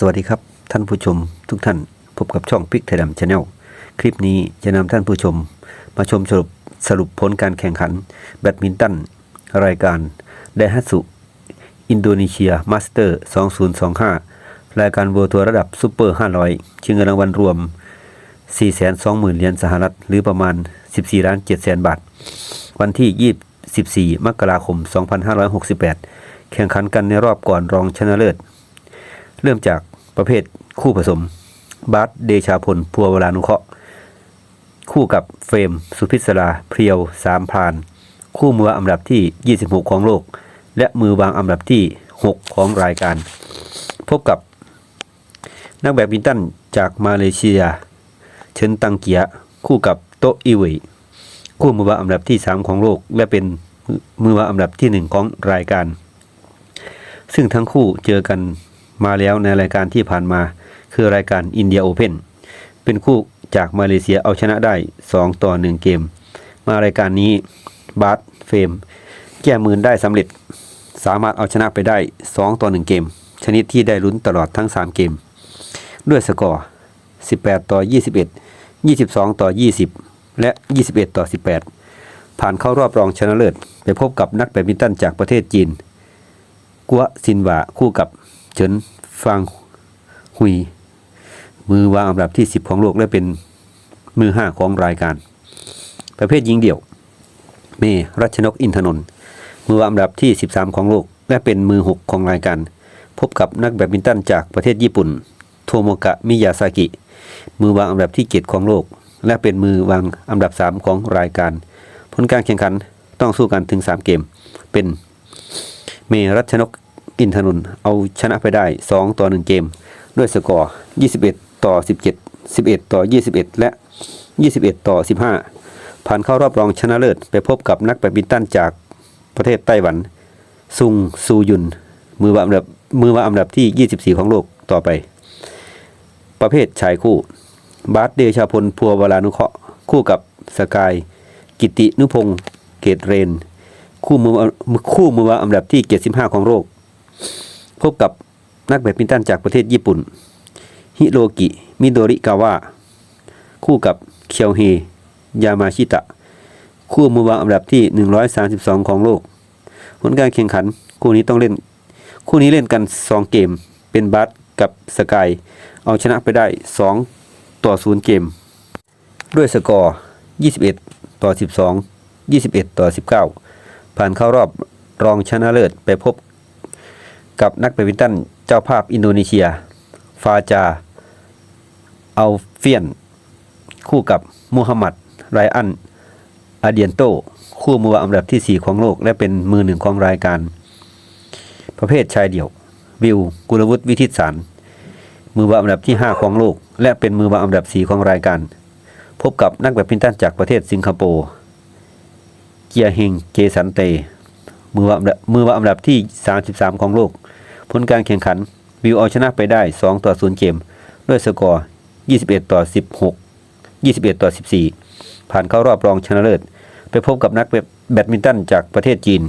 สวัสดีครับ ท่านผู้ชมทุกท่านพบกับช่องพิกไทยดำชาแนลคลิปนี้จะนำท่านผู้ชม มาชมสรุปสรุปผลการแข่งขัน แบดมินตัน รายการไดฮัตสุ อินโดนีเซียมาสเตอร์ 2025 รายการเวอร์ทัวร์ระดับซูเปอร์ 500 ชิงเงินรางวัลรวม 420,000 เหรียญสหรัฐ หรือประมาณ 14ล้าน7แสนบาท วันที่ 24 มกราคม 2568 แข่งขันกันในรอบก่อนรองชนะเลิศ เริ่มจากประเภทคู่ผสมบาสเดชาพลพัวเวรานุเคราะห์ คู่กับเฟรม สุพิศราเพียวสามพราน คู่มืออันดับที่ 26 ของโลก และมือวางอันดับที่ 6 ของรายการ พบกับ นักแบดมินตันจากมาเลเซียเฉินตังเกีย คู่กับโตอีเวยคู่มือวางอันดับที่ 3 ของโลก และเป็นมือวางอันดับที่ 1 ของรายการ ซึ่งทั้งคู่เจอกัน มาแล้วในรายการที่ผ่านมา คือรายการอินเดียโอเพนเป็นคู่จากมาเลเซียเอาชนะได้ 2 ต่อ 1 เกม มารายการนี้บาสเฟม แก้มือได้สำเร็จ สามารถเอาชนะไปได้ 2 ต่อ 1 เกม ชนิดที่ได้ลุ้นตลอดทั้ง 3 เกม ด้วยสกอร์ 18 ต่อ 21 22 ต่อ 20 และ 21 ต่อ 18 ผ่านเข้ารอบรองชนะเลิศ ไปพบกับนักแบดมินตันจากประเทศจีน กัวซินวาคู่กับ เฉินฟางหุย มือวางอันดับที่ 10 ของโลกและเป็นมือ 5 ของรายการ ประเภทหญิงเดี่ยว เมรัชนกอินทนนท์มือวางอันดับที่ 13 ของโลก และเป็นมือ 6 ของรายการ พบกับนักแบดมินตันจากประเทศญี่ปุ่น โทโมกะมิยาซากิ มือวางอันดับที่ 7 ของโลก และเป็นมือวางอันดับ 3 ของรายการ ผลการแข่งขันต้องสู้กันถึง 3 เกม เป็น เมรัชนก อินทนนท์เอาชนะไปได้ 2 ต่อ 1 เกม ด้วยสกอร์ 21 ต่อ 17 11 ต่อ 21 และ 21 ต่อ 15 ผ่านเข้ารอบรองชนะเลิศ ไปพบกับนักแบดมินตันจากประเทศไต้หวัน ซุงซูยุน มือวางอันดับมือวางอันดับที่ 24 ของโลกต่อไป ประเภทชายคู่ บาสเดชาพลพัววรานุเคราะห์คู่กับสกาย กิตินุพงศ์เกตเรน คู่มือคู่มือวางอันดับที่ 75 ของโลก พบกับนักแบดมินตันจากประเทศญี่ปุ่น ฮิโรกิ มิโดริกาวะ คู่กับเคียวเฮ ยามาชิตะ คู่มือวางอันดับที่ 132 ของโลก ผลการแข่งขัน คู่นี้ต้องเล่น คู่นี้เล่นกัน 2 เกม เป็นบาสกับสกาย เอาชนะไปได้ 2 ต่อ 0 เกม ด้วยสกอร์ 21 ต่อ 12 21 ต่อ 19 ผ่านเข้ารอบรองชนะเลิศไปพบ กับนักแบดมินตันเจ้าภาพอินโดนีเซีย ฟาจาอัลเฟียน คู่กับมูฮัมหมัดไรอันอาเดียนโต คู่มือวาอันดับที่ 4 ของโลก และเป็นมือหนึ่งของรายการ ประเภทชายเดี่ยว วิว กุลวุฒิวิทิตสาร มือวางอันดับที่ 5 ของโลก และเป็นมือวางอันดับ 4 ของรายการ พบกับนักแบดมินตันจากประเทศสิงคโปร์เกียร์เฮงเจสันเต มือวางอัมือวางอันดับที่ 33 ของโลก ผลการแข่งขันวิวเอาชนะไปได้ 2 ต่อ 0 เกม ด้วยสกอร์ 21 ต่อ 16 21 ต่อ 14 ผ่านเข้ารอบรองชนะเลิศ ไปพบกับนักแบดมินตันจากประเทศจีน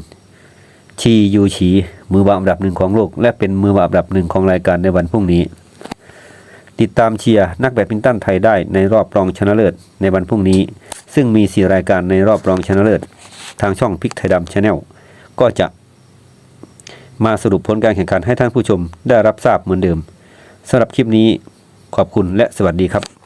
ชียูฉีมือวางอันดับหนึ่งของโลก และเป็นมือวางอันดับหนึ่งของรายการในวันพรุ่งนี้ ติดตามเชียร์นักแบดมินตันไทยได้ในรอบรองชนะเลิศในวันพรุ่งนี้ ซึ่งมี 4 รายการในรอบรองชนะเลิศ ทางช่องพิกไทยดำชาแนล ก็จะ มาสรุปผลการแข่งขันให้ท่านผู้ชมได้รับทราบเหมือนเดิมสำหรับคลิปนี้ขอบคุณและสวัสดีครับ